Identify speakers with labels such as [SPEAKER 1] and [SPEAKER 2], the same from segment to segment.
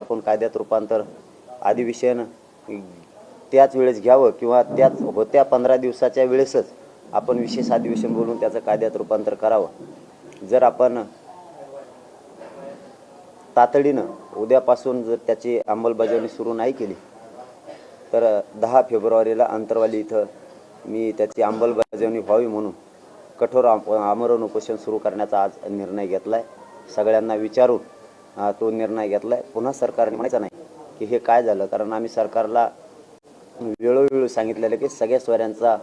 [SPEAKER 1] आपण कायद्यात रूपांतर अधिवेशन त्याच वेळेस घ्यावं किंवा त्याच होत्या पंधरा दिवसाच्या वेळेसच आपण विशेष अधिवेशन बोलून त्याचं कायद्यात रूपांतर करावं. जर आपण तातडीनं उद्यापासून जर त्याची अंमलबजावणी सुरू नाही केली तर दहा फेब्रुवारीला अंतरवाली इथं मी त्याची अंमलबजावणी व्हावी म्हणून कठोर आम- आमरण उपोषण सुरू करण्याचा आज निर्णय घेतला आहे सगळ्यांना विचारून तो निर्णय घेतला आहे पुन्हा सरकारने म्हणायचं नाही की हे काय झालं? कारण आम्ही सरकारला वेळोवेळी सांगितलेलं की सगळ्या स्वऱ्यांचा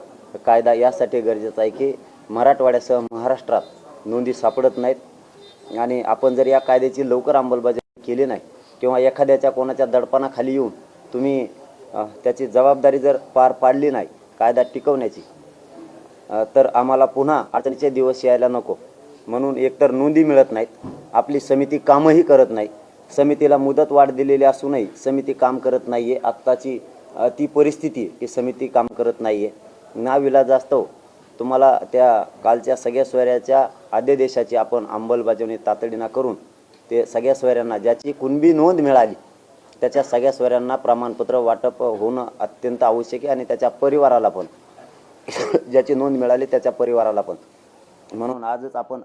[SPEAKER 1] कायदा यासाठी गरजेचा आहे की मराठवाड्यासह महाराष्ट्रात नोंदी सापडत नाहीत. आणि आपण जर या कायद्याची लवकर अंमलबजावणी केली नाही किंवा एखाद्याच्या कोणाच्या दडपणाखाली येऊन तुम्ही त्याची जबाबदारी जर पार पाडली नाही कायदा टिकवण्याची तर आम्हाला पुन्हा अडचणीचे दिवस यायला नको. म्हणून एकतर नोंदी मिळत नाहीत. आपली समिती कामही करत नाही. समितीला मुदत वाढ दिलेली असूनही समिती काम करत नाही आहे आत्ताची ती परिस्थिती की समिती काम करत नाही आहे नाविलाजास्तव तुम्हाला त्या कालच्या सगळ्या सोयऱ्याच्या आद्यदेशाची आपण अंमलबजावणी तातडीनं करून ते सगळ्या सोयऱ्यांना ज्याची कुणबी नोंद मिळाली त्याच्या सगळ्या सोयऱ्यांना प्रमाणपत्र वाटप होणं अत्यंत आवश्यक आहे आणि त्याच्या परिवाराला पण. ज्याची नोंद मिळाली त्याच्या परिवाराला पण. म्हणून आजच आपण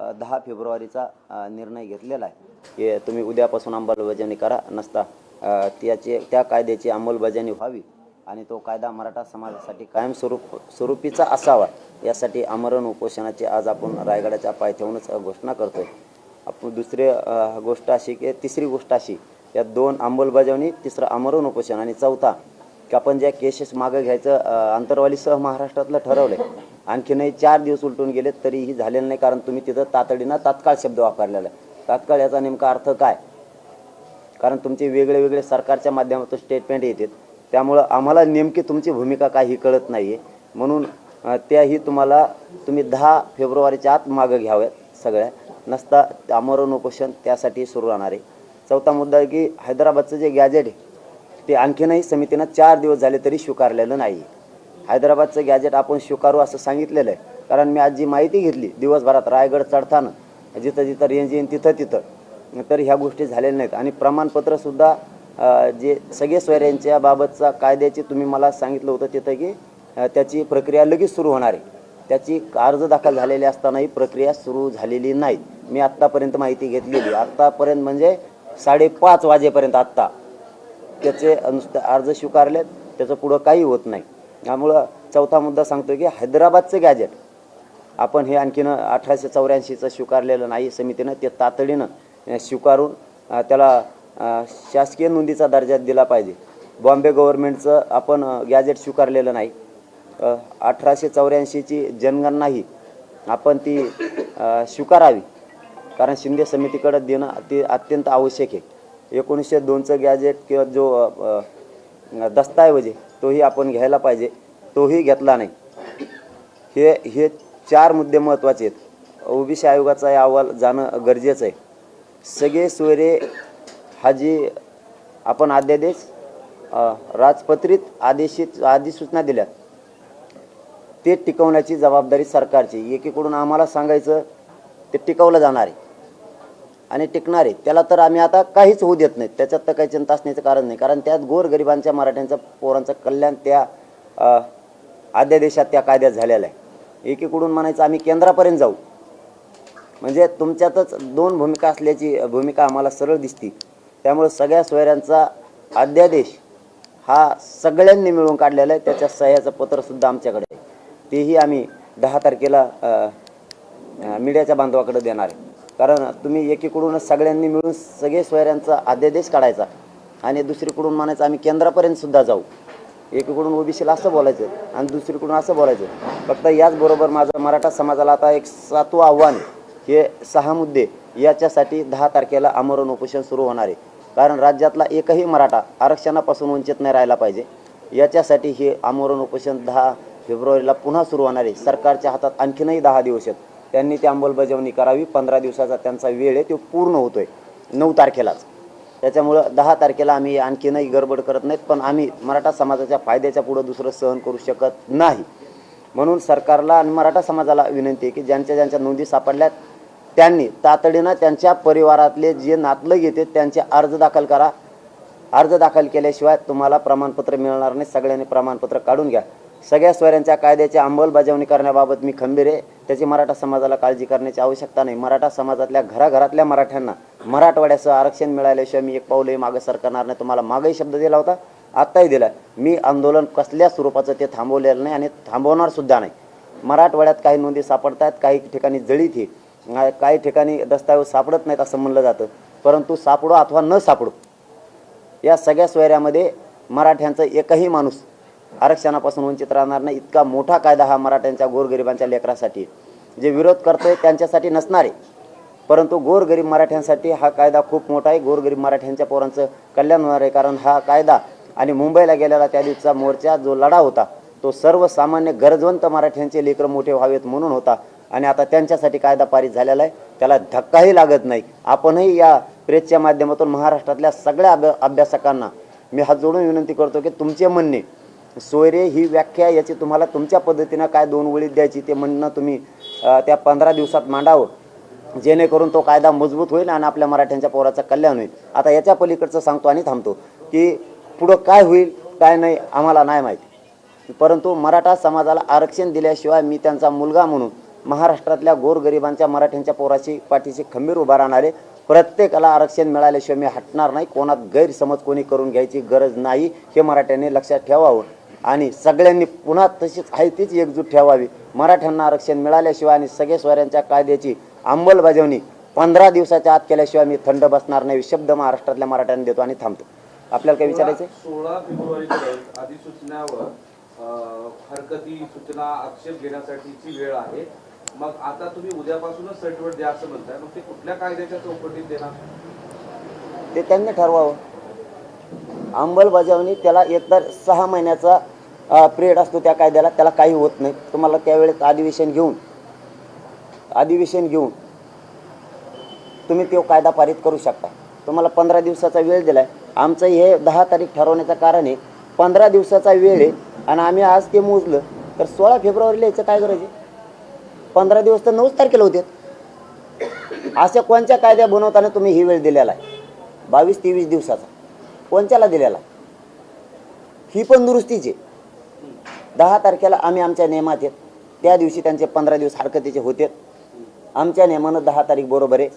[SPEAKER 1] दहा फेब्रुवारीचा निर्णय घेतलेला आहे. की तुम्ही उद्यापासून अंमलबजावणी करा नसता त्याचे त्याची त्या कायद्याची अंमलबजावणी व्हावी आणि तो कायदा मराठा समाजासाठी कायमस्वरूप स्वरूपीचा असावा यासाठी आमरण उपोषणाची आज आपण रायगडाच्या पायथ्याहूनच घोषणा करतोय. आपण दुसरी गोष्ट अशी की तिसरी गोष्ट अशी या दोन अंमलबजावणी तिसरं आमरण उपोषण आणि चौथा की आपण ज्या केसेस मागं घ्यायचं अंतरवाली सह महाराष्ट्रातलं ठरवलंय. आणखीनही चार दिवस उलटून गेले तरीही झालेलं नाही कारण तुम्ही तिथं तातडीनं तात्काळ शब्द वापरलेला आहे. तात्काळ याचा नेमका अर्थ काय? कारण तुमचे वेगळे वेगळे सरकारच्या माध्यमातून स्टेटमेंट येतात. त्यामुळं आम्हाला नेमकी तुमची भूमिका काही कळत नाही आहे म्हणून त्याही तुम्हाला तुम्ही दहा फेब्रुवारीच्या आत मागं घ्याव्यात सगळ्या. नसता आमरण उपोषण त्यासाठी सुरू राहणार आहे. चौथा मुद्दा आहे की हैदराबादचं जे गॅजेट आहे ते आणखीनही समितीनं चार दिवस झाले तरी स्वीकारलेलं नाही. हैदराबादचं गॅजेट आपण स्वीकारू असं सांगितलेलं आहे. कारण मी आज जी माहिती घेतली दिवसभरात रायगड चढताना जिथं जिथं रेंज येईन तिथं तिथं तर ह्या गोष्टी झालेल्या नाहीत. आणि प्रमाणपत्रसुद्धा जे सगळे सोयऱ्यांच्या बाबतचा कायद्याची तुम्ही मला सांगितलं होतं तिथं की त्याची प्रक्रिया लगेच सुरू होणार आहे. त्याची अर्ज दाखल झालेले असतानाही प्रक्रिया सुरू झालेली नाही मी आत्तापर्यंत माहिती घेतलेली आत्तापर्यंत म्हणजे साडेपाच वाजेपर्यंत आत्ता. त्याचे नुसते अर्ज स्वीकारलेत त्याचं पुढं काही होत नाही. त्यामुळं चौथा मुद्दा सांगतो की हैदराबादचं गॅजेट आपण हे आणखीन अठराशे चौऱ्याऐंशीचं स्वीकारलेलं नाही समितीनं ते तातडीनं स्वीकारून त्याला शासकीय नोंदीचा दर्जा दिला पाहिजे. बॉम्बे गव्हर्नमेंटचं आपण गॅजेट स्वीकारलेलं नाही. अठराशे चौऱ्याऐंशीची जनगणनाही आपण ती स्वीकारावी. कारण शिंदे समितीकडे देणं ते अत्यंत आवश्यक आहे. एकोणीसशे दोनचं गॅजेट किंवा जो अ, दस्तऐवज आहे तोही आपण घ्यायला पाहिजे. तोही घेतला नाही. हे हे चार मुद्दे महत्त्वाचे आहेत. ओबीसी आयोगाचा हे अहवाल जाणं गरजेचं आहे. सगळे सोयरे हा जी आपण अध्यादेश राजपत्रित आदेशित अधिसूचना दिल्या ते टिकवण्याची जबाबदारी सरकारची. एकीकडून आम्हाला सांगायचं ते टिकवलं जाणार आहे. आणि टिकणार. आहे त्याला तर आम्ही आता काहीच होऊ देत नाही त्याच्यात तर काही चिंता असण्याचं कारण नाही. कारण त्यात गोरगरिबांच्या मराठ्यांच्या पोरांचं कल्याण त्या आद्यादेशात अध्यादेशात त्या कायद्यात झालेलं आहे. एकीकडून म्हणायचं आम्ही केंद्रापर्यंत जाऊ. म्हणजे तुमच्यातच दोन भूमिका असल्याची भूमिका आम्हाला सरळ दिसती. त्यामुळे सगळ्या सोयऱ्यांचा अध्यादेश हा सगळ्यांनी मिळून काढलेला आहे. त्याच्या सह्याचं पत्रसुद्धा आमच्याकडे आहे. तेही आम्ही दहा तारखेला मीडियाच्या बांधवाकडे देणार आहे. कारण तुम्ही एकीकडूनच सगळ्यांनी मिळून सगळे सोयऱ्यांचा अध्यादेश काढायचा आणि दुसरीकडून म्हणायचं आम्ही केंद्रापर्यंत सुद्धा जाऊ. एकीकडून ओबीसीला असं बोलायचं आणि दुसरीकडून असं बोलायचं. फक्त याचबरोबर माझं मराठा समाजाला आता एक सातवं आव्हान हे सहा मुद्दे याच्यासाठी दहा तारखेला आमरण उपोषण सुरू होणार आहे. कारण राज्यातला एकही मराठा आरक्षणापासून वंचित नाही राहिला पाहिजे. याच्यासाठी हे आमरण उपोषण दहा फेब्रुवारीला पुन्हा सुरू होणार आहे. सरकारच्या हातात आणखीनही दहा दिवस आहेत. त्यांनी ती अंमलबजावणी करावी. पंधरा दिवसाचा त्यांचा वेळ आहे तो पूर्ण होतोय. नऊ तारखेलाच. त्याच्यामुळं दहा तारखेला आम्ही आणखीनही गडबड करत नाहीत पण आम्ही मराठा समाजाच्या फायद्याच्या पुढं दुसरं सहन करू शकत नाही. म्हणून सरकारला आणि मराठा समाजाला विनंती आहे की ज्यांच्या ज्यांच्या नोंदी सापडल्यात त्यांनी तातडीनं त्यांच्या परिवारातले जे नातलग येते त्यांचे अर्ज दाखल करा. अर्ज दाखल केल्याशिवाय तुम्हाला प्रमाणपत्र मिळणार नाही. सगळ्यांनी प्रमाणपत्र काढून घ्या. सगळ्या स्वऱ्यांच्या कायद्याची अंमलबजावणी करण्याबाबत मी खंबीर आहे. त्याची मराठा समाजाला काळजी करण्याची आवश्यकता नाही. मराठा समाजातल्या घराघरातल्या मराठ्यांना मराठवाड्याचं आरक्षण मिळाल्याशिवाय मी एक पाऊलही मागं सरकारणार नाही. तुम्हाला मागही शब्द दिला होता आत्ताही दिला मी आंदोलन कसल्या स्वरूपाचं ते थांबवलेलं नाही आणि थांबवणार सुद्धा नाही. मराठवाड्यात काही नोंदी सापडत आहेत काही ठिकाणी जळीत ही काही ठिकाणी दस्तावेज सापडत नाहीत असं म्हणलं जातं. परंतु सापडो अथवा न सापडो या सगळ्या सोयऱ्यामध्ये मराठ्यांचा एकही माणूस आरक्षणापासून वंचित राहणार नाही. इतका मोठा कायदा हा मराठ्यांच्या गोरगरिबांच्या लेकरासाठी जे विरोध करतोय त्यांच्यासाठी नसणार आहे. परंतु गोरगरीब मराठ्यांसाठी हा कायदा खूप मोठा आहे. गोरगरीब मराठ्यांच्या पोरांचं कल्याण होणार आहे. कारण हा कायदा आणि मुंबईला गेलेला त्या दिवसाचा मोर्चा जो लढा होता तो सर्वसामान्य गरजवंत मराठ्यांचे लेकरं मोठे व्हावेत म्हणून होता. आणि आता त्यांच्यासाठी कायदा पारित झालेला आहे. त्याला धक्काही लागत नाही. आपणही या प्रेसच्या माध्यमातून महाराष्ट्रातल्या सगळ्या अभ्या अभ्यासकांना मी हात जोडून विनंती करतो की तुमचे म्हणणे सोयरे ही व्याख्या याची तुम्हाला तुमच्या पद्धतीनं काय दोन वळीत द्यायची ते म्हणणं तुम्ही त्या पंधरा दिवसात मांडावं. जेणेकरून तो कायदा मजबूत होईल आणि आपल्या मराठ्यांच्या पोराचं कल्याण होईल. आता याच्या पलीकडचं सांगतो आणि थांबतो की पुढं काय होईल काय नाही आम्हाला नाही माहिती. परंतु मराठा समाजाला आरक्षण दिल्याशिवाय मी त्यांचा मुलगा म्हणून महाराष्ट्रातल्या गोरगरिबांच्या मराठ्यांच्या पोराची पाठीशी खंबीर उभा राहणार आहे. प्रत्येकाला आरक्षण मिळाल्याशिवाय मी हटणार नाही. कोणात गैरसमज कोणी करून घ्यायची गरज नाही हे मराठ्यांनी लक्षात ठेवावं. आणि सगळ्यांनी पुन्हा तशीच आहे तीच एकजूट ठेवावी. मराठ्यांना आरक्षण मिळाल्याशिवाय आणि सगळे स्वऱ्यांच्या कायद्याची अंमलबजावणी पंधरा दिवसाच्या आत केल्याशिवाय मी थंड बसणार नाही. शब्द महाराष्ट्रातल्या मराठ्यांना देतो आणि थांबतो. आपल्याला काय विचारायचं?
[SPEAKER 2] सोळा फेब्रुवारी पर्यंत अधिसूचनावर हरकती सूचना आक्षेप घेण्यासाठीची वेळ आहे. मग आता तुम्ही उद्यापासूनच सर्टिफिकेट द्या असं म्हणताय. मग ते कुठल्या कायद्याच्या चौकटीत देणार?
[SPEAKER 1] ते त्यांनी ठरवावं. अंमलबजावणी त्याला एकतर सहा महिन्याचा पिरियड असतो त्या कायद्याला त्याला काही होत नाही. तुम्हाला त्यावेळेस अधिवेशन घेऊन अधिवेशन घेऊन तुम्ही तो कायदा पारित करू शकता. तुम्हाला पंधरा दिवसाचा वेळ दिला आहे आमचं हे दहा तारीख ठरवण्याचं कारण आहे पंधरा दिवसाचा वेळ आहे आणि आम्ही आज ते मोजलं तर सोळा फेब्रुवारीला याचं काय करायचं आहे? पंधरा दिवस तर नऊच तारखेला होते. अशा कोणत्या कायद्या बनवताना तुम्ही ही वेळ दिलेला आहे? बावीस तेवीस दिवसाचा. कोणत्याला दिलेला? ही पण दुरुस्तीची दहा तारखेला आम्ही आमच्या नियमात आहेत त्या दिवशी त्यांचे पंधरा दिवस हरकतीचे होते. आमच्या नियमानं दहा तारीख बरोबर आहे.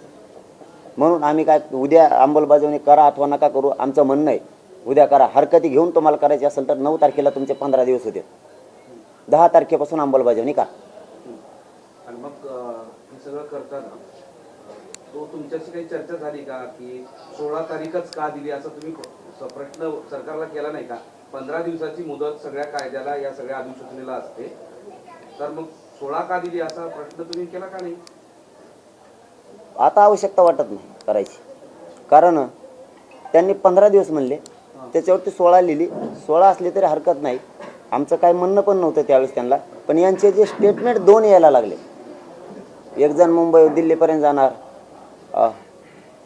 [SPEAKER 1] म्हणून आम्ही काय उद्या अंमलबजावणी करा अथवा नका करू आमचं म्हणणं आहे. उद्या करा. हरकती घेऊन तुम्हाला करायची असेल तर नऊ तारखेला तुमचे पंधरा दिवस होते. दहा तारखेपासून अंमलबजावणी करा.
[SPEAKER 2] तो तुमच्याशी काही चर्चा झाली का? की सोळा तारीखच का दिली? असं तुम्ही प्रश्न सरकारला केला नाही का? पंधरा दिवसाची मुदत सगळ्या कायद्याला या सगळ्या अधिसूचनेला असते. तर मग सोळा का दिली असा प्रश्न तुम्ही केला का नाही?
[SPEAKER 1] आता आवश्यकता वाटत नाही करायची. कारण त्यांनी पंधरा दिवस म्हणले. त्याच्यावरती सोळा लिहिली. सोळा असली तरी हरकत नाही. आमचं काही म्हणणं पण नव्हतं त्यावेळेस त्यांना. पण यांचे जे स्टेटमेंट दोन यायला लागले. एक जण मुंबई दिल्लीपर्यंत जाणार.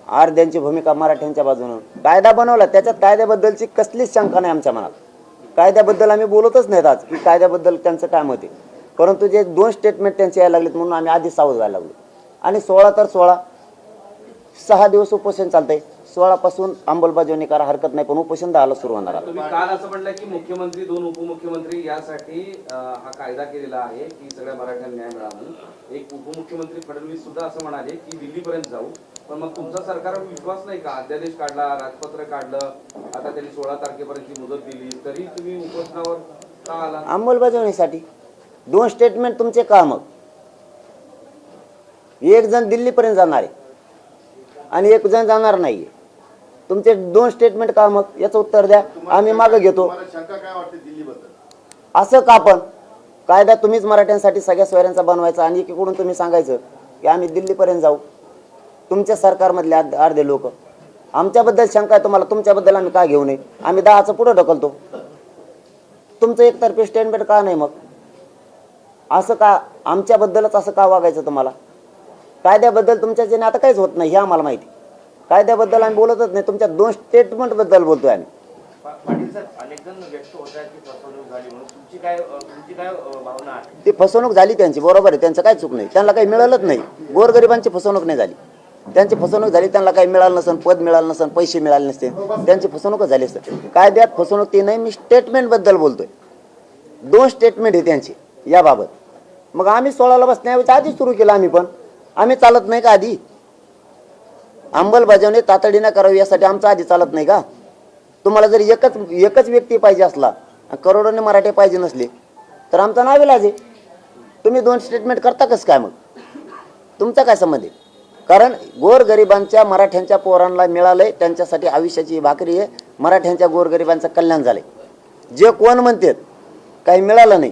[SPEAKER 1] आर्ध्यांची अर्ध्यांची भूमिका मराठ्यांच्या बाजूनं. कायदा बनवला त्याच्यात कायद्याबद्दलची कसलीच शंका नाही आमच्या मनात. कायद्याबद्दल आम्ही बोलतच नाहीत आज की कायद्याबद्दल त्यांचं काय मत आहे. परंतु जे दोन स्टेटमेंट त्यांचे यायला लागलेत म्हणून आम्ही आधी सावध व्हायला लागलो. आणि सोळा तर सोळा. सहा दिवस उपोषण चालतंय. सोळापासून अंमलबजावणी करा हरकत नाही पण उपोषण दहाला सुरू होणार आहे.
[SPEAKER 2] तुम्ही काल असं म्हणलं की मुख्यमंत्री दोन उपमुख्यमंत्री यासाठी अं, हा कायदा केलेला आहे की सगळ्या मराठ्यांना न्याय मिळावा म्हणून. एक उपमुख्यमंत्री फडणवीस सुद्धा असं म्हणाले की दिल्लीपर्यंत जाऊ. पण मग तुमचा सरकारवर विश्वास नाही का? अध्यादेश काढला राजपत्र काढलं आता त्यांनी सोळा तारखेपर्यंतची मुदत दिली तरी तुम्ही उपोषणावर का आला?
[SPEAKER 1] अंमलबजावणीसाठी. दोन स्टेटमेंट तुमचे का मग? एक जण दिल्लीपर्यंत जाणार आहे आणि एक जण जाणार नाहीये. तुमचे दोन स्टेटमेंट का मग? याचं उत्तर द्या. आम्ही मागं घेतो. असं का पण? कायदा तुम्हीच मराठ्यांसाठी सगळ्या सोयऱ्यांचा बनवायचा आणि एकीकडून तुम्ही सांगायचं की आम्ही दिल्लीपर्यंत जाऊ. तुमच्या सरकारमधले अर्ध- लोक. आमच्याबद्दल शंका आहे तुम्हाला तुमच्याबद्दल आम्ही का घेऊ नये? आम्ही दहाचं पुढं ढकलतो. तुमचं एकतर्फी स्टेटमेंट का नाही मग? असं का आमच्याबद्दलच असं का वागायचं तुम्हाला? कायद्याबद्दल तुमच्याच्याने आता काहीच होत नाही हे आम्हाला माहिती. कायद्याबद्दल आम्ही बोलतच नाही. तुमच्या दोन स्टेटमेंटबद्दल बोलतोय आम्ही. ती फसवणूक झाली त्यांची बरोबर आहे. त्यांचं काय चूक नाही. त्यांना काही मिळालंच नाही. गोरगरिबांची फसवणूक नाही झाली. त्यांची फसवणूक झाली त्यांना काही मिळालं नसेल पद मिळालं नसेल पैसे मिळाले नसते. त्यांची फसवणूकच झाली असते. कायद्यात फसवणूक ती नाही मी स्टेटमेंटबद्दल बोलतोय. दोन स्टेटमेंट आहे त्यांची याबाबत. मग आम्ही सोळाला बसण्याऐवजी आधी सुरू केलं आम्ही पण. आम्ही चालत नाही का आधी? अंमलबजावणी तातडीनं करावी यासाठी आमचं आधी चालत नाही का? तुम्हाला जर एकच एकच व्यक्ती पाहिजे असला आणि करोडोने मराठे पाहिजे नसले तर आमचा नाव आहे तुम्ही दोन स्टेटमेंट करता कसं काय मग? तुमचा काय संबंध आहे? कारण गोरगरिबांच्या मराठ्यांच्या पोरांना मिळालंय त्यांच्यासाठी आयुष्याची भाकरी आहे. मराठ्यांच्या गोरगरिबांचं कल्याण झालंय. जे कोण म्हणतात काही मिळालं नाही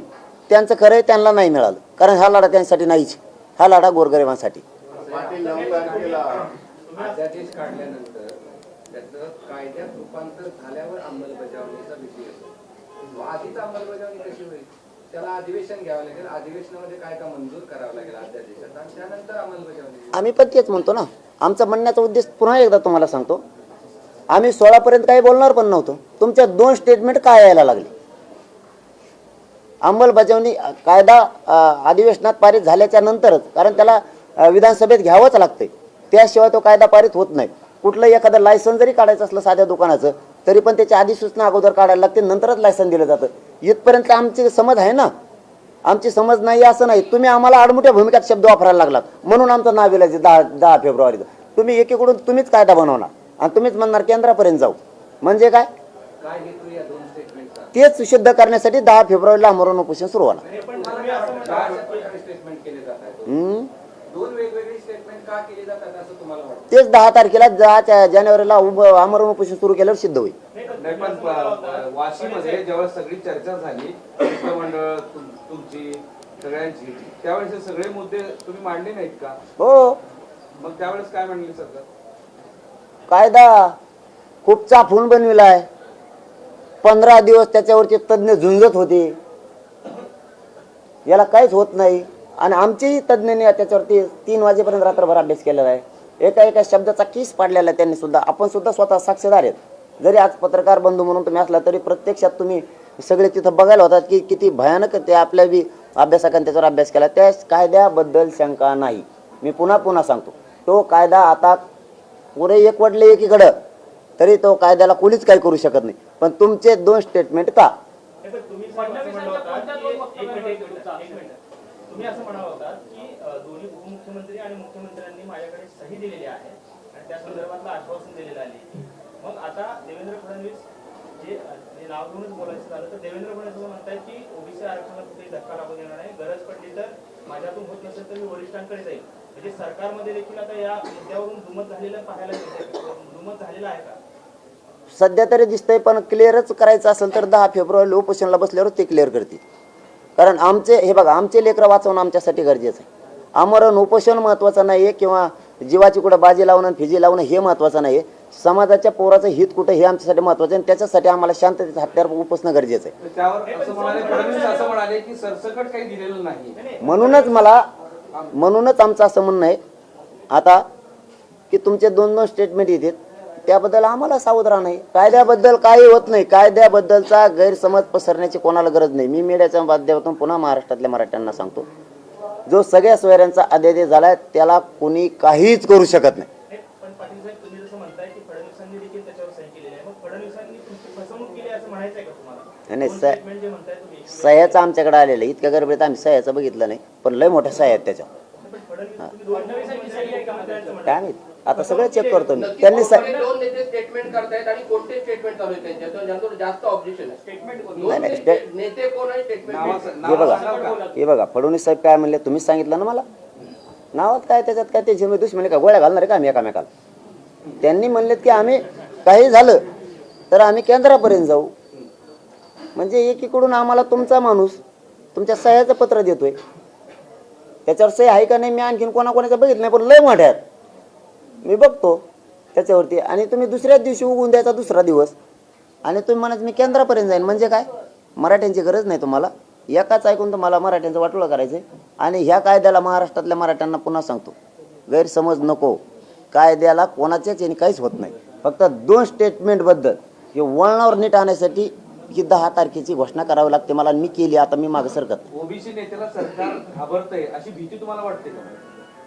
[SPEAKER 1] त्यांचं खरं आहे त्यांना नाही मिळालं. कारण हा लढा त्यांच्यासाठी नाहीच हा लढा गोरगरिबांसाठी
[SPEAKER 3] अध्यादेश काढल्यानंतर त्याचं कायद्यात रूपांतर झाल्यावर अंमलबजावणीचा विषय असतो. आधीच अंमलबजावणी कशी होईल? त्याला अधिवेशन घ्यावं लागेल. अधिवेशनामध्ये काय का मंजूर करावं लागेल अध्यादेशात आणि त्यानंतर अंमलबजावणी
[SPEAKER 1] आम्ही पण तेच म्हणतो ना. आमचा म्हणण्याचा उद्देश पुन्हा एकदा तुम्हाला सांगतो. आम्ही सोळापर्यंत काही बोलणार पण नव्हतो. तुमच्या दोन स्टेटमेंट काय यायला लागले? अंमलबजावणी कायदा अधिवेशनात पारित झाल्याच्या नंतरच कारण त्याला विधानसभेत घ्यावंच लागतंय. त्याशिवाय तो कायदा पारित होत नाही. कुठलं एखादं लायसन जरी काढायचं असलं साध्या दुकानाचं तरी पण त्याची अधिसूचना अगोदर काढायला लागते नंतरच लायसन दिलं जातं. इथपर्यंत आमची समज आहे ना? आमची समज नाही असं नाही. तुम्ही आम्हाला आडमुठ्या भूमिकात शब्द वापरायला लागलात. म्हणून आमचं नाव विलायचं दहा दहा फेब्रुवारीचं. तुम्ही एकीकडून तुम्हीच कायदा बनवणार. आणि तुम्हीच म्हणणार केंद्रापर्यंत जाऊ. म्हणजे काय? तेच सिद्ध करण्यासाठी दहा फेब्रुवारीला आमरण उपोषण सुरू होणार. तेच दहा तारखेला दहा जानेवारीला उभं आमरण उपोषण सुरू केल्यावर सिद्ध होईल.
[SPEAKER 2] नाही पण वाशीमध्ये जेव्हा सगळी चर्चा झाली शिष्टमंडळ तुमची सगळ्यांची त्यावेळेस हे सगळे मुद्दे तुम्ही मांडले नाहीत का?
[SPEAKER 1] हो.
[SPEAKER 2] मग त्यावेळेस काय म्हणले सरकार?
[SPEAKER 1] कायदा खूप चाफून बनविलाय. पंधरा दिवस त्याच्यावरचे तज्ज्ञ झुंजत होते. याला काहीच होत नाही. आणि आमचेही तज्ज्ञांनी त्याच्यावरती तीन वाजेपर्यंत रात्रभर अभ्यास केलेला आहे. एका एका शब्दाचा किस पाडलेला आहे त्यांनी सुद्धा. आपण सुद्धा स्वतः साक्षीदार आहेत. जरी आज पत्रकार बंधू म्हणून तुम्ही असला तरी प्रत्यक्षात तुम्ही सगळे तिथं बघायला होतात की किती भयानक ते आपल्या बी अभ्यासकांनी त्याच्यावर अभ्यास केला. त्या कायद्याबद्दल शंका नाही. मी पुन्हा पुन्हा सांगतो. तो कायदा आता पुरे एकवटले एकीकडं. तरी तो कायद्याला कोणीच काही करू शकत नाही. पण तुमचे दोन स्टेटमेंट का?
[SPEAKER 4] तुम्ही असं म्हणाल होता की दोन्ही उपमुख्यमंत्री आणि मुख्यमंत्र्यांनी माझ्याकडे सही दिलेली आहे आणि त्या संदर्भातलं आश्वासन दिलेलं आहे. मग आता देवेंद्र फडणवीस जे नाव घेऊनच बोलायचं झालं तर देवेंद्र फडणवीस म्हणताय की ओबीसी आरक्षणाला कुठेही धक्का लागू देणार नाही. गरज पडली तर माझ्यातून होत नसेल तर मी वरिष्ठांकडे जाईल म्हणजे सरकारमध्ये देखील आता या मुद्द्यावरून दुमत झालेलं पाहायला मिळते दुमत झालेलं आहे का?
[SPEAKER 1] सध्या तरी दिसतंय पण क्लिअरच करायचं असेल तर दहा फेब्रुवारीला उपोषणला बसल्यावर ते क्लिअर करतील. कारण आमचे हे बघा आमचे लेकरं वाचवणं आमच्यासाठी गरजेचं आहे. आमरण उपोषण महत्त्वाचं नाही आहे किंवा जीवाची कुठं बाजी लावणं फिजी लावणं हे महत्त्वाचं नाही आहे समाजाच्या पोराचं हित कुठं हे आमच्यासाठी महत्त्वाचं आहे आणि त्याच्यासाठी आम्हाला शांततेचं हत्यार उपोषणं गरजेचं आहे. म्हणूनच मला म्हणूनच आमचं असं म्हणणं आहे. आता की तुमचे दोन दोन स्टेटमेंट येतात. त्याबद्दल आम्हाला सावध राहणं आहे कायद्याबद्दल काही होत नाही. कायद्याबद्दलचा गैरसमज पसरण्याची कोणाला गरज नाही. मी मीडियाच्या माध्यमातून पुन्हा महाराष्ट्रातल्या मराठ्यांना सांगतो. जो सगळ्या सोयऱ्यांचा अध्यादेश झालाय त्याला कोणी काहीच करू शकत नाही. नाही, सह्याचं आमच्याकडे आलेलं आहे. इतक्या गरबेत आम्ही सह्याचं बघितलं नाही. पण लय मोठ्या सह्या आहेत त्याच्या. काय माहीत? आता सगळं चेक करतो मी. त्यांनी
[SPEAKER 3] स्टेटमेंट करतायत आणि कोणते स्टेटमेंट चालू आहे. त्यांच्या जास्त ऑब्जेक्शन
[SPEAKER 1] हे बघा? हे बघा फडणवीस साहेब काय म्हणले? तुम्हीच सांगितलं ना मला? नावात काय त्याच्यात? काय ते झिरमे दुश्मनी का? गोळ्या घालणार आहे का आम्ही एकामेकाला? त्यांनी म्हणलेत की आम्ही काही झालं तर आम्ही केंद्रापर्यंत जाऊ. म्हणजे एकीकडून आम्हाला तुमचा माणूस तुमच्या सह्याचं पत्र देतोय. त्याच्यावर सही आहे का नाही मी आणखीन कोणाकोणाचं बघितलं नाही पण लय मोठ्यात मी बघतो त्याच्यावरती. आणि तुम्ही दुसऱ्याच दिवशी उगून द्यायचा दुसरा दिवस. आणि तुम्ही म्हणायचं मी केंद्रापर्यंत जाईन. म्हणजे काय? मराठ्यांची गरज नाही तुम्हाला. एकाच ऐकून तुम्हाला मराठ्यांचं वाटोळं करायचं आणि ह्या कायद्याला महाराष्ट्रातल्या मराठ्यांना पुन्हा सांगतो. गैरसमज नको. कायद्याला कोणाच्याच याने काहीच होत नाही. फक्त दोन स्टेटमेंटबद्दल हे वळणावर नीट आणण्यासाठी ही दहा तारखेची घोषणा करावी लागते. मला मी केली आता मी मागं सरकत
[SPEAKER 2] ओबीसी नेत्याला सरकार घाबरतंय. अशी भीती तुम्हाला वाटते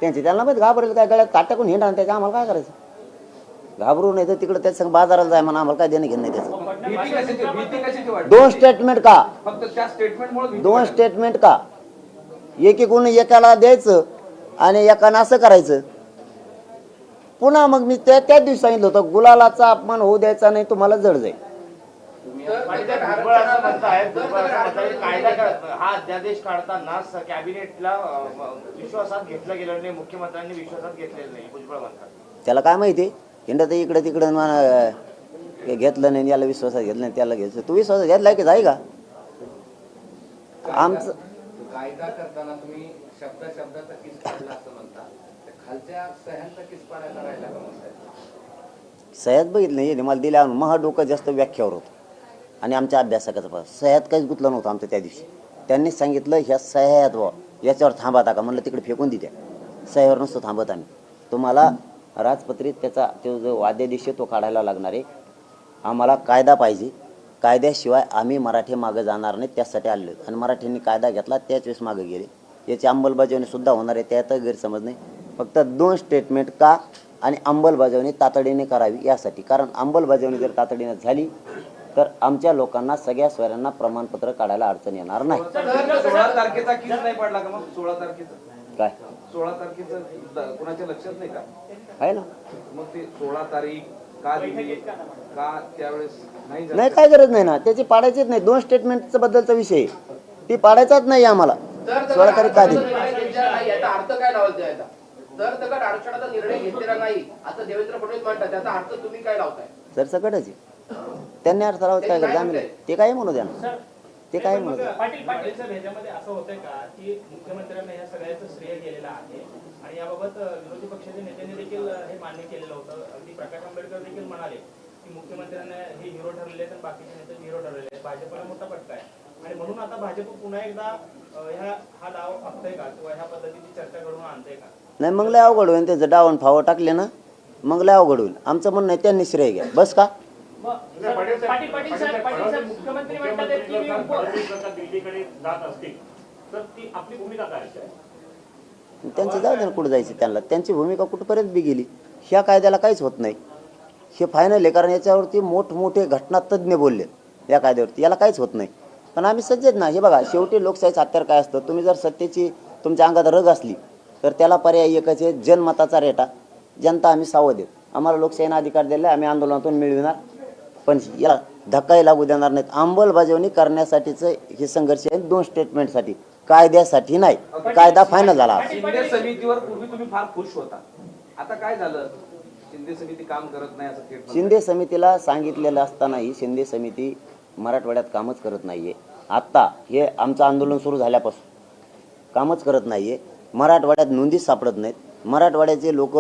[SPEAKER 1] त्यांची त्यांना माहीत घाबरेल काय गळ्यात काट टाकून हिंडा त्याच्या आम्हाला काय करायचं? घाबरू नाही तर तिकडे त्याच्या संग बाजाराला जाय म्हणा आम्हाला काय देणं घेणं नाही त्याचं. दोन स्टेटमेंट का? दोन स्टेटमेंट का? एकीकडून एकाला द्यायचं आणि एकानं असं करायचं. पुन्हा मग मी त्या त्याच दिवशी सांगितलं होतं गुलालाचा अपमान होऊ द्यायचा नाही तुम्हाला जड जाईल.
[SPEAKER 5] भुजबळ असं म्हणतायत भुजबळ असं म्हणतायत कायदा का- हा अध्यादेश काढताना कॅबिनेटला विश्वासात घेतलं गेलं नाही मुख्यमंत्र्यांनी विश्वासात घेतलेलं नाही भुजबळ म्हणतात.
[SPEAKER 1] त्याला काय माहिती? हिंडत इकडे तिकडे हे घेतलं नाही याला विश्वासात घेतलं नाही त्याला घ्यायचं. तू विश्वासात घेतलाय की जाय का? आमचं
[SPEAKER 3] कायदा करताना तुम्ही शब्द शब्दाचा किस पाडला असं म्हणता. त्या खालच्या सह्यांचा किस पाडायला राहिला का म्हणताय?
[SPEAKER 1] सह्यात बघितलं नाही मला दिल्या महा डोकं जास्त व्याख्यावर होतं. आणि आमच्या अभ्यासकाचं पण सह्यात काहीच गुतलं नव्हतं आमचं त्या दिवशी. त्यांनी सांगितलं ह्या सह्यात व याच्यावर थांबा का म्हणलं तिकडे फेकून दित्या. सह्यावर नसतो थांबत आम्ही. तुम्हाला राजपत्रित त्याचा तो जो वाद्यदिश तो काढायला लागणार आहे आम्हाला कायदा पाहिजे. कायद्याशिवाय आम्ही मराठी मागं जाणार नाही त्यासाठी आलेलो आणि मराठ्यांनी कायदा घेतला त्याच वेळेस मागं गेले. याची अंमलबजावणी सुद्धा होणार आहे त्यात गैरसमज नाही. फक्त दोन स्टेटमेंट का आणि अंमलबजावणी तातडीने करावी यासाठी. कारण अंमलबजावणी जर तातडीने झाली तर आमच्या लोकांना सगळ्या स्वरांना प्रमाणपत्र काढायला अडचण येणार नाही.
[SPEAKER 2] सोळा तारखेचा किस नाही पडला का मग? सोळा तारखेचा.
[SPEAKER 1] काय?
[SPEAKER 2] सोळा तारखेचं द- कुणाच्या लक्षात नाही का?
[SPEAKER 1] आहे ना.
[SPEAKER 2] मग ते सोळा तारीख का दिली? का त्यावेळेस नाही झालं?
[SPEAKER 1] नाही काय गरज नाही ना. त्याची पाडायचीच नाही. दोन स्टेटमेंटचा बद्दलचा विषय आहे. ती पाडायचाच नाही आम्हाला. सोळा तारीख का दिली?
[SPEAKER 6] याचा अर्थ काय जर दगड आरक्षणाचा निर्णय घेतलेला नाही. असं देवेंद्र फडणवीस म्हणतात. त्याचा अर्थ तुम्ही काय लावताय?
[SPEAKER 1] सर सकटच आहे. त्यांनी अर्थ लावत काय करायचं आम्ही नाही. ते काय म्हणू द्या ना. ते काय म्हणू द्या.
[SPEAKER 4] पाटील पाटील सर ह्याच्यामध्ये असं होतंय का की मुख्यमंत्र्यांना ह्या सगळ्याचं श्रेय गेलेलं आहे आणि याबाबत अ, विरोधी पक्षाच्या नेत्यांनी देखील अ, हे मान्य केलेलं होतं. अगदी प्रकाश आंबेडकर देखील म्हणाले की मुख्यमंत्र्यांना हे हिरो ठरलेले आहेत आणि बाकीचे नेते हिरो ठरलेले आहेत. भाजपला मोठा फटका आहे. आणि म्हणून आता भाजप पुन्हा एकदा अ, ह्या हा डाव आखतोय का किंवा ह्या पद्धतीची चर्चा घडवून आणतोय का?
[SPEAKER 1] नाही मग लय अवघड होईल. त्याचं डावण फावं टाकले ना मग लय अवघड होईल. आमचं म्हणणं आहे त्यांनी श्रेय घ्या. बस का?
[SPEAKER 4] पाटील पाटील साहेब पाटील साहेब मुख्यमंत्री म्हणतात आहेत की मी उप-
[SPEAKER 7] दिल्लीकडे जात असतील तर ती आपली भूमिका काय असेल
[SPEAKER 1] त्यांचं जाऊ दे ना कुठं जायचं त्यांना? त्यांची भूमिका कुठपर्यंत बी गेली? ह्या कायद्याला काहीच होत नाही. हे फायनल आहे कारण याच्यावरती मोठमोठे घटना तज्ज्ञ बोलले या कायद्यावरती. याला काहीच होत नाही. पण आम्ही सज्ज आहेत ना. हे बघा शेवटी लोकशाहीचं हत्यार काय असतं? तुम्ही जर सत्तेची तुमच्या अंगात रग असली तर त्याला पर्याय एकच आहे जनमताचा रेटा. जनता आम्ही सावध आहेत आम्हाला लोकशाहीने अधिकार दिला आम्ही आंदोलनातून मिळविणार. पण याला धक्काही लागू देणार नाहीत. अंमलबजावणी करण्यासाठीचं हे संघर्ष आहे. दोन स्टेटमेंटसाठी कायद्यासाठी नाही. कायदा फायनल झाला.
[SPEAKER 2] शिंदे समितीवर पूर्वी तुम्ही फार खुश होता. आता काय झालं? शिंदे समिती काम करत नाही असं.
[SPEAKER 1] शिंदे समितीला सांगितलेलं असतानाही शिंदे समिती मराठवाड्यात कामच करत नाहीये. आत्ता हे आमचं आंदोलन सुरू झाल्यापासून कामच करत नाहीये. मराठवाड्यात नोंदी सापडत नाहीत. मराठवाड्याचे लोक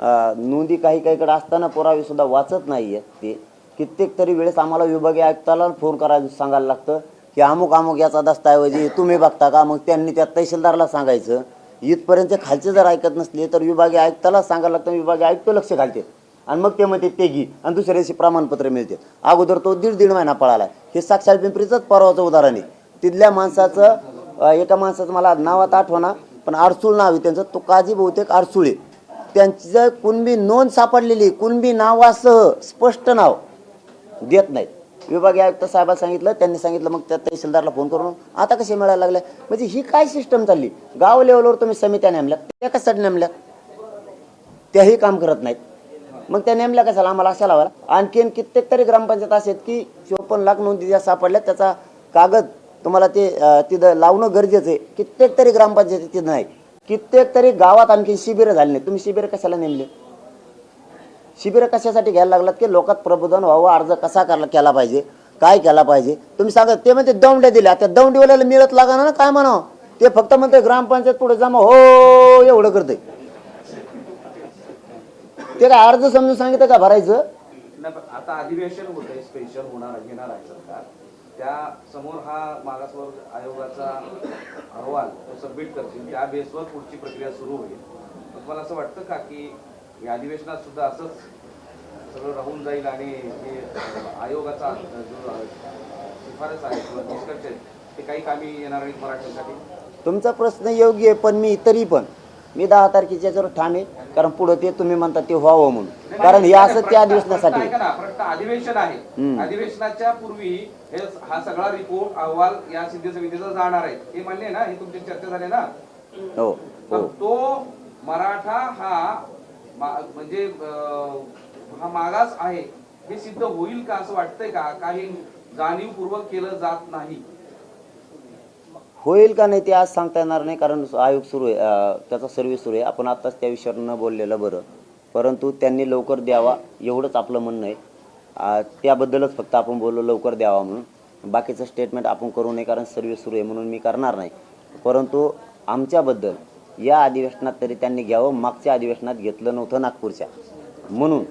[SPEAKER 1] नोंदी काही काहीकडे असताना पुरावे सुद्धा वाचत नाहीये ते. कित्येक तरी वेळेस आम्हाला विभागीय आयुक्ताला फोन करायला सांगायला लागतं की अमुक अमुक याचा दस्ताऐवजी तुम्ही बघता का? मग त्यांनी त्या तहसीलदारला सांगायचं. इथपर्यंत खालचे जर ऐकत नसले तर विभागीय आयुक्ताला सांगायला लागतं विभागीय आयुक्त लक्ष घालते आणि मग ते म्हणते ते घे. आणि दुसऱ्या दिवशी प्रमाणपत्र मिळते. अगोदर तो दीड दीड महिना पळाला हे साक्षात पिंपरीचंच परवाचं उदाहरण आहे. तिथल्या माणसाचं एका माणसाचं मला नावात आठवणा पण आडसूळ नाव आहे त्यांचं. तो काजी बहुतेक आहे. त्यांचं कुणबी नोंद सापडलेली कुणबी नावासह स्पष्ट नाव देत नाहीत. विभागीय आयुक्त साहेबांना सांगितलं त्यांनी सांगितलं मग त्या तहसीलदारला फोन करून आता कसे मिळायला लागले? म्हणजे ही काय सिस्टम चालली? गाव लेवलवर तुम्ही समित्या नेमल्या त्या कशासाठी नेमल्या? त्याही काम करत नाहीत. मग त्या नेमल्या कशाला? आम्हाला अशा लावायला. आणखीन कित्येक तरी ग्रामपंचायत असेल आहेत की चोपन्न लाख नोंदी ज्या सापडल्या त्याचा कागद तुम्हाला ते तिथं लावणं गरजेचं आहे. कित्येक तरी ग्रामपंचायती तिथं नाही. कित्येक तरी गावात आणखी शिबिरं झाली नाही तुम्ही शिबिरं कशाला नेमले? शिबिरं कशासाठी घ्यायला लागलात की लोकात प्रबोधन व्हावं अर्ज कसा करला केला पाहिजे काय केला पाहिजे? तुम्ही सांगा ते म्हणते दौंड्या दिल्या त्या दौंडीवाल्याला मिळत लागणार ना काय म्हणावं? ते फक्त म्हणते ग्रामपंचायत पुढे जमा हो एवढं करते ते काय अर्ज समजून सांगितलं का भरायचं?
[SPEAKER 2] आता अधिवेशन होत आहे स्पेशल होणार घेणार आहे सरकार. त्या समोर हा मागासवर्ग आयोगाचा अहवाल सबमिट करतील. त्या बेसवर पुढची प्रक्रिया सुरू होईल. मला असं वाटतं का की या अधिवेशनात सुद्धा असंच सगळं राहून जाईल आणि हे आयोगाचा जो शिफारस आहे किंवा निष्कर्ष आहे ते काही कामी येणार नाहीत मराठ्यांसाठी.
[SPEAKER 1] तुमचा प्रश्न योग्य आहे पण मी तरी पण मी दहा तारखेच्या याच्यावर ठाम आहे कारण पुढे ते तुम्ही म्हणता ते व्हावं म्हणून. कारण हे असं त्या अधिवेशनासाठी
[SPEAKER 2] ऐका ना अधिवेशन आहे.
[SPEAKER 1] हम्म.
[SPEAKER 2] अधिवेशनाच्या पूर्वी हे हा सगळा रिपोर्ट अहवाल या सिद्धी समितीचा जाणार आहे. हे मान्य आहे ना? ही तुमची चर्चा झाली ना?
[SPEAKER 1] हो हो.
[SPEAKER 2] तो मराठा हा म्हणजे हा मागास आहे हे सिद्ध होईल का असं वाटतंय का? काही जाणीवपूर्वक केलं जात नाही.
[SPEAKER 1] होईल का नाही ते आज सांगता येणार नाही कारण आयोग सुरू आहे त्याचा सर्व्हिस सुरू आहे. आपण आत्ताच त्या विषयावर न बोललेलं बरं. परंतु त्यांनी लवकर द्यावा एवढंच आपलं म्हणणं आहे. त्याबद्दलच फक्त आपण बोललो लवकर द्यावा म्हणून. बाकीचं स्टेटमेंट आपण करू नये कारण सर्व्हिस सुरू आहे म्हणून मी करणार नाही. परंतु आमच्याबद्दल या अधिवेशनात तरी त्यांनी घ्यावं. मागच्या अधिवेशनात घेतलं नव्हतं नागपूरच्या. म्हणून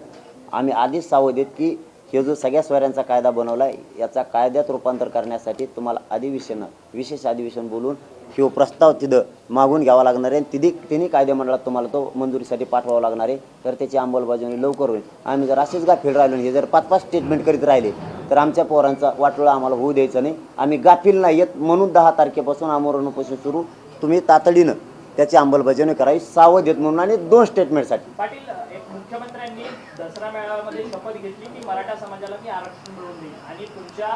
[SPEAKER 1] आम्ही आधीच सावध आहेत की हे जो सगळ्या स्वऱ्यांचा कायदा बनवला आहे याचा कायद्यात रूपांतर करण्यासाठी तुम्हाला अधिवेशन विशेष अधिवेशन बोलून हे प्रस्ताव तिथं मागून घ्यावा लागणार आहे. तिथे तिन्ही कायदेमंडळात तुम्हाला तो मंजुरीसाठी पाठवावा लागणार आहे. तर त्याची अंमलबजावणी लवकर होईल. आम्ही जर असेच गाफील राहिलो हे जर पाच पाच स्टेटमेंट करीत राहिले तर आमच्या पोरांचा वाटोळा आम्हाला होऊ द्यायचं नाही. आम्ही गाफील नाही येत. म्हणून दहा तारखेपासून आमरण उपोषण सुरू. तुम्ही तातडीनं त्याची अंमलबजावणी करावी सावध आहेत म्हणून आणि दोन स्टेटमेंटसाठी
[SPEAKER 8] पाटील एक मुख्यमंत्र्यांनी दसरा मेळाव्यामध्ये शपथ घेतली की मराठा समाजाला मी आरक्षण मिळवून देईन. आणि तुमच्या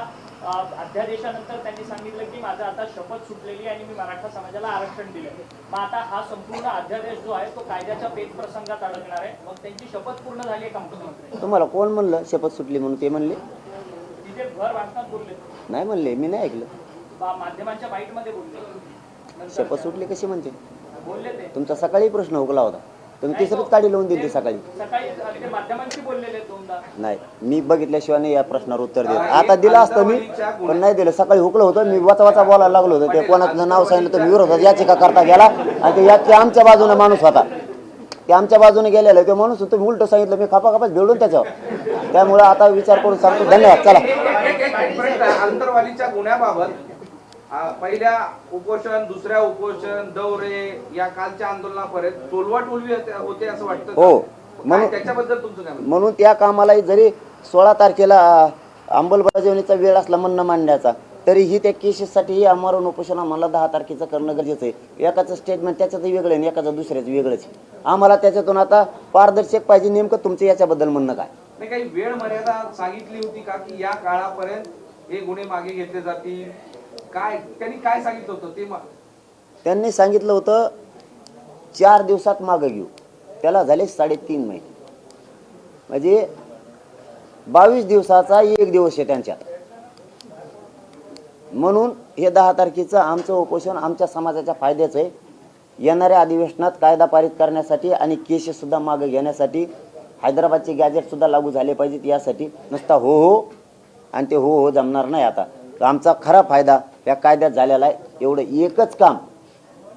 [SPEAKER 8] अध्यादेशानंतर त्यांनी सांगितलं की माझं आता शपथ सुटलेली आणि मी मराठा समाजाला आरक्षण दिलं मग आता हा संपूर्ण अध्यादेश जो आहे तो कायद्याच्या पेच प्रसंगात अडकणार आहे. मग त्यांची शपथ पूर्ण झाली आहे का मुख्यमंत्री?
[SPEAKER 1] तुम्हाला कोण म्हणलं शपथ सुटली म्हणून? ते म्हणले.
[SPEAKER 8] तिथे घर बांधताना बोलले.
[SPEAKER 1] नाही म्हणले मी नाही ऐकलं.
[SPEAKER 8] बा- माध्यमांच्या बाईटमध्ये बोलले.
[SPEAKER 1] शपथ सुटली कशी म्हणते? तुमचा सकाळी प्रश्न हुकला होता तुम्ही तिसरीच काढी लावून दिली सकाळी
[SPEAKER 8] सकाळी ते माध्यमांशी बोललेले दोनदा
[SPEAKER 1] नाही मी बघितल्याशिवाय नाही या प्रश्नावर उत्तर देत आता दिलं असतं मी पण नाही दिलं सकाळी हुकलं होतं मी वाचा वाचा बोलायला लागलो होतो ते कोणाचं नाव सांगितलं तर मी विरोधात याचिका करता गेला आणि ते याची आमच्या बाजूने माणूस होता ते आमच्या बाजूने गेलेलं ते माणूस तुम्ही उलट सांगितलं मी खापा खापाच भेडून त्याच्यावर त्यामुळे आता विचार करून सांगतो धन्यवाद चला.
[SPEAKER 2] आंतरवालीच्या गुन्ह्याबाबत पहिल्या उपोषण दुसऱ्या उपोषण दौरे या कालच्या आंदोलनापर्यंत टोलवा टोलवी होते असं वाटतं?
[SPEAKER 1] हो. म्हणून-
[SPEAKER 2] त्याच्याबद्दल तुमचं काय?
[SPEAKER 1] म्हणून त्या कामाला जरी सोळा तारखेला अंमलबजावणीचा वेळ असला म्हणणं मांडण्याचा तरीही त्या केसेससाठी हे आमरण उपोषण आम्हाला दहा तारखेचं करणं गरजेचं आहे एकाचं स्टेटमेंट त्याच्यात वेगळं आहे आणि एकाचं दुसऱ्याचं वेगळंच आहे आम्हाला त्याच्यातून आता पारदर्शक पाहिजे नेमकं तुमचं याच्याबद्दल म्हणणं काय
[SPEAKER 2] नाही काही वेळ मर्यादा सांगितली होती का की या काळापर्यंत हे गुन्हे मागे घेतले जातील काय त्यांनी काय सांगितलं होतं? ते
[SPEAKER 1] त्यांनी सांगितलं होतं चार दिवसात मागं घेऊ. त्याला झाले साडेतीन महिने. म्हणजे बावीस दिवसाचा एक दिवस आहे त्यांच्यात. म्हणून हे दहा तारखेचं आमचं उपोषण आमच्या समाजाच्या फायद्याचं आहे. येणाऱ्या अधिवेशनात कायदा पारित करण्यासाठी आणि केसेससुद्धा मागं घेण्यासाठी हैदराबादचे गॅजेट सुद्धा लागू झाले पाहिजेत यासाठी. नुसता हो हो आणि ते हो हो जमणार नाही आता. तर आमचा खरा फायदा या कायद्यात झालेला आहे. एवढं एकच काम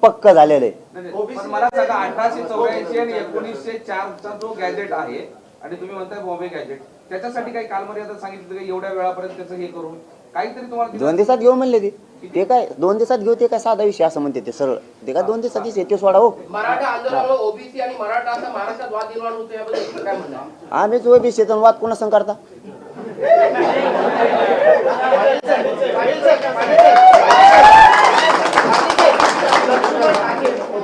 [SPEAKER 1] पक्क झालेलं आहे.
[SPEAKER 2] मला सांगा अठराशे चौऱ्याऐंशी आणि एकोणीसशे चारचा जो गॅजेट आहे आणि तुम्ही म्हणताय बॉम्बे गॅजेट त्याच्यासाठी काही कालमर्यादा सांगितलं का? एवढ्या वेळापर्यंत त्याचं हे करून? काहीतरी तुम्हाला?
[SPEAKER 1] दोन दिवसात घेऊ म्हणले ते. ते काय दोन दिवसात घेऊ ते काय साधा विषय असं म्हणते ते सरळ. ते काय दोन दिवसात विषय ते सोडा हो.
[SPEAKER 6] मराठा आंदोलनामुळे ओबीसी आणि मराठा असा महाराष्ट्रात वाद निर्माण होतो याबद्दल तुमचं काय म्हणणं आहे?
[SPEAKER 1] आम्हीच ओबीसी वाद कोणा संग करता?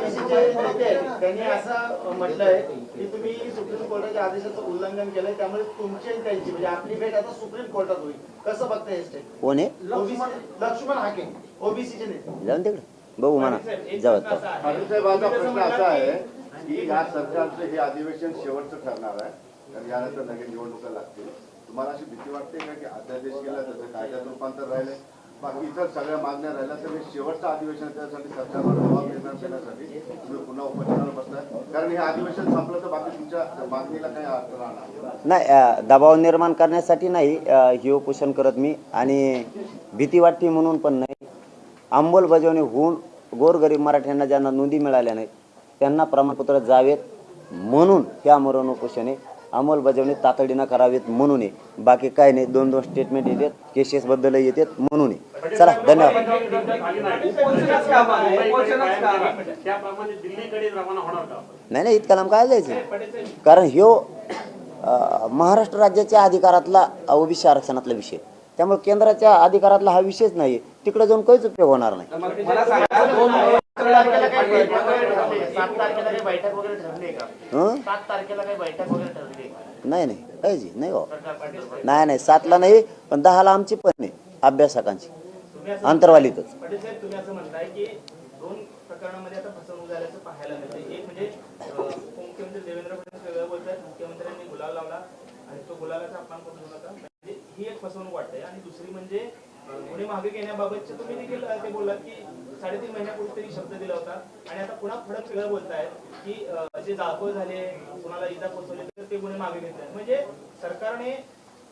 [SPEAKER 5] त्यांनी असं म्हटलंय की तुम्ही सुप्रीम कोर्टाच्या आदेशाचं उल्लंघन केलंय त्यामुळे तुमची आणि त्यांची म्हणजे आपली भेट आता सुप्रीम कोर्टात होईल. कसं बघता हे स्टेट
[SPEAKER 1] कोण आहे?
[SPEAKER 5] लक्ष्मण हाके ओबीसीचे नेते.
[SPEAKER 1] जाऊन तिकडे बघू म्हणा. जाऊ
[SPEAKER 9] साहेब माझा प्रश्न असा आहे की या सरकारचं हे अधिवेशन शेवटचं ठरणार आहे तर यानंतर लगेच निवडणुका लागतील. तुम्हाला अशी भीती वाटते का की अध्यादेश केला त्याचं कायद्यात रूपांतर राहिले? बाकी इतर सगळ्या मागण्या राहिल्या तर हे शेवटचं अधिवेशन त्यासाठी सरकारला जबाब निर्माण करण्यासाठी तुम्ही पुन्हा उपोषणाला बसताय कारण हे अधिवेशन संपलं तर बाकी तुमच्या मागणीला काही अर्थ राहणार नाही.
[SPEAKER 1] दबाव निर्माण करण्यासाठी नाही अं, हे उपोषण करत मी आणि भीती वाटते म्हणून पण नाही. अंमलबजावणी होऊन गोरगरीब मराठ्यांना ज्यांना नोंदी मिळाल्या नाहीत त्यांना प्रमाणपत्र जावेत म्हणून हे आमरण उपोषण आहे अंमलबजावणी तातडीनं करावेत म्हणून बाकी काय नाही दोन दोन स्टेटमेंट येतात केसेस बद्दल येतात म्हणून चला धन्यवाद. नाही नाही इतका लांब काय जायचं? कारण ह्यो महाराष्ट्र राज्याच्या अधिकारातला ओबीसी आरक्षणातला विषय. त्यामुळे केंद्राच्या अधिकारातला हा विषयच नाही तिकडे जाऊन काहीच उपयोग होणार नाही.
[SPEAKER 5] बैठक वगैरे ठरली का? सात तारखेला काही बैठक वगैरे ठरली
[SPEAKER 1] नाही नाही. काहीच नाही हो. नाही नाही सातला नाही पण दहाला आमची पण आहे अभ्यासकांची. अंतरवालीतच.
[SPEAKER 4] फसवणूक म्हणजे वाटते आणि दुसरी म्हणजे गुन्हे मागे घेण्याबाबतचे तुम्ही देखील ते बोललात की साडेतीन महिन्यापूर्वी तरी शब्द दिला होता. आणि आता पुन्हा फडक वेगळं बोलतायत की जे जाळपोळ झाले कुणाला इजा पोहोचवली तर ते गुन्हे मागे घेतले म्हणजे सरकारने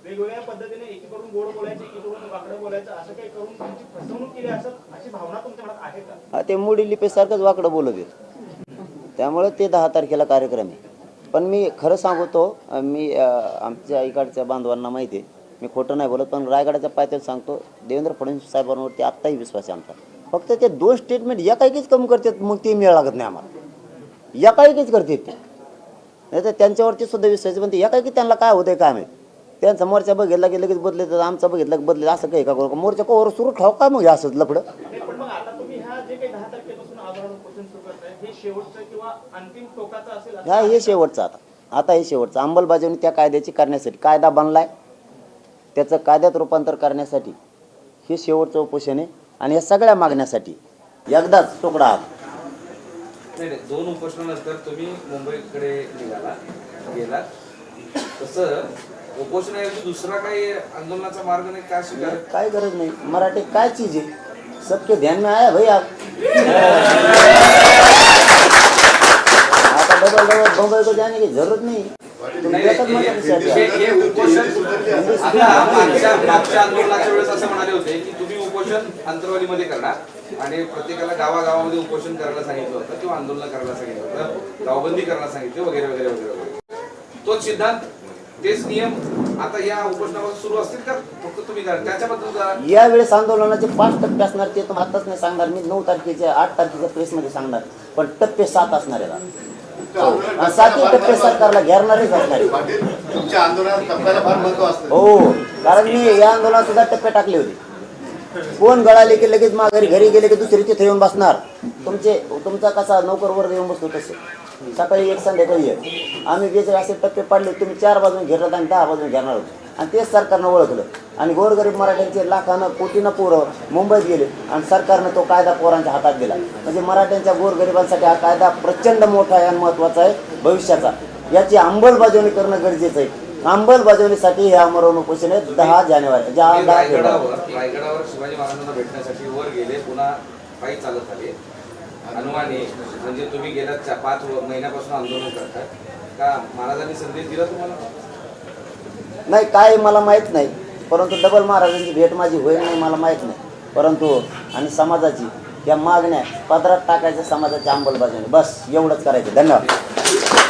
[SPEAKER 4] वेगवेगळ्या पद्धतीने एकीकडून गोड बोलायचं एकीकडून वाकडं बोलायचं असं काही करून तुमची फसवणूक केली असं अशी भावना तुमच्या मनात आहे का?
[SPEAKER 1] ते मुडी लिपेसारखंच वाकडं बोलत येत त्यामुळे ते दहा तारखेला कार्यक्रम आहे. पण मी खरं सांगतो मी आमच्या इकडच्या बांधवांना माहिती आहे मी खोटं नाही बोलत पण रायगडाच्या पायथ्यात सांगतो देवेंद्र फडणवीस साहेबांवरती आत्ताही विश्वास आहे आमचा. फक्त ते दोन स्टेटमेंट एकाएकीच कमी करतात मग ते मिळ लागत नाही आम्हाला. एकाएकीच करतात ते. नाही तर त्यांच्यावरती सुद्धा विश्वास पण ते एकाएकी त्यांना काय होतंय काय माहिती? त्यांचा मोर्चा बघितला की लगेच बदले तर आमचा बघितला की बदले असं काही का करू? मोर्चा कोवर सुरू ठेव काय मग लपडं
[SPEAKER 4] असं
[SPEAKER 1] हा हे शेवटचं आता. आता हे शेवटचं. अंमलबजावणी त्या कायद्याची करण्यासाठी कायदा बनलाय. त्याचं कायद्यात रूपांतर करण्यासाठी हे शेवटचं उपोषण आहे आणि या सगळ्या मागण्यासाठी एकदाच तुकडा आहात
[SPEAKER 2] दोन उपोषणानंतर तुम्ही मुंबईकडे निघाला गेलात. तसं उपोषणाऐवजी दुसरा काही आंदोलनाचा मार्ग नाही का स्वीकार?
[SPEAKER 1] काय गरज नाही. मराठी काय चीज आहे? सबके ध्यान में आया भाई आप. आता डबल डबल बम्बई को जाने की जरूरत नहीं.
[SPEAKER 2] उपोषण मागच्या मागच्या आंदोलनाच्या वेळेस असं म्हणाले होते की तुम्ही उपोषण अंतरवालीमध्ये करणार आणि प्रत्येकाला गावागावामध्ये उपोषण करायला सांगितलं होतं किंवा आंदोलन करायला सांगितलं होतं गावबंदी करायला सांगितलं वगैरे वगैरे वगैरे वगैरे. तोच सिद्धांत तेच नियम आता या उपोषणावर सुरू असतील का? फक्त तुम्ही करा. त्याच्याबद्दल
[SPEAKER 1] यावेळेस आंदोलनाचे पाच टप्पे असणार ते तुम्ही आताच नाही सांगणार मी. नऊ तारखेच्या आठ तारखेच्या प्रेसमध्ये सांगणार. पण टप्पे सात असणार आहे सातही टप्पे सरकारला घेरणारेच असणार आहेत.
[SPEAKER 9] पाटील तुमच्या आंदोलनात टप्प्याला फार महत्त्व असतं.
[SPEAKER 1] हो. कारण मी या आंदोलनात सुद्धा टप्पे टाकले होते. कोण गळाले की लगेच माघारी घरी गेले की दुसरी तिथे येऊन बसणार? तुमचे तुमचा कसा नोकर वर्ग येऊन बसतो तसे. सकाळी एक संध्याकाळी एक. आम्ही जे असे टप्पे पाडले तुम्ही चार बाजून घेरलात आणि दहा बाजून घेणार होते. आणि तेच सरकारनं ओळखलं. आणि गोरगरीब मराठ्यांचे लाखानं कोटीनं पोरं मुंबईत गेले आणि सरकारनं तो कायदा पोरांच्या हातात दिला. म्हणजे मराठ्यांच्या गोरगरिबांसाठी हा कायदा प्रचंड मोठा आहे आणि महत्त्वाचा आहे भविष्याचा. याची अंमलबजावणी करणं गरजेचं आहे. अंमलबजावणीसाठी हे आमरण उपोषण आहे दहा जानेवारी
[SPEAKER 2] रायगडावर रायगडावर शिवाजी महाराजांना भेटण्यासाठी वर गेले पुन्हा पायी चालत आले. म्हणजे तुम्ही गेल्या पाच महिन्यापासून आंदोलन का महाराजांनी संदेश दिला तुम्हाला?
[SPEAKER 1] नाही काय मला माहीत नाही. परंतु डबल महाराजांची भेट माझी होईल नाही मला माहीत नाही. परंतु आणि समाजाची या मागण्या पदरात टाकायच्या समाजाची अंमलबजावणी बस एवढंच करायचं. धन्यवाद.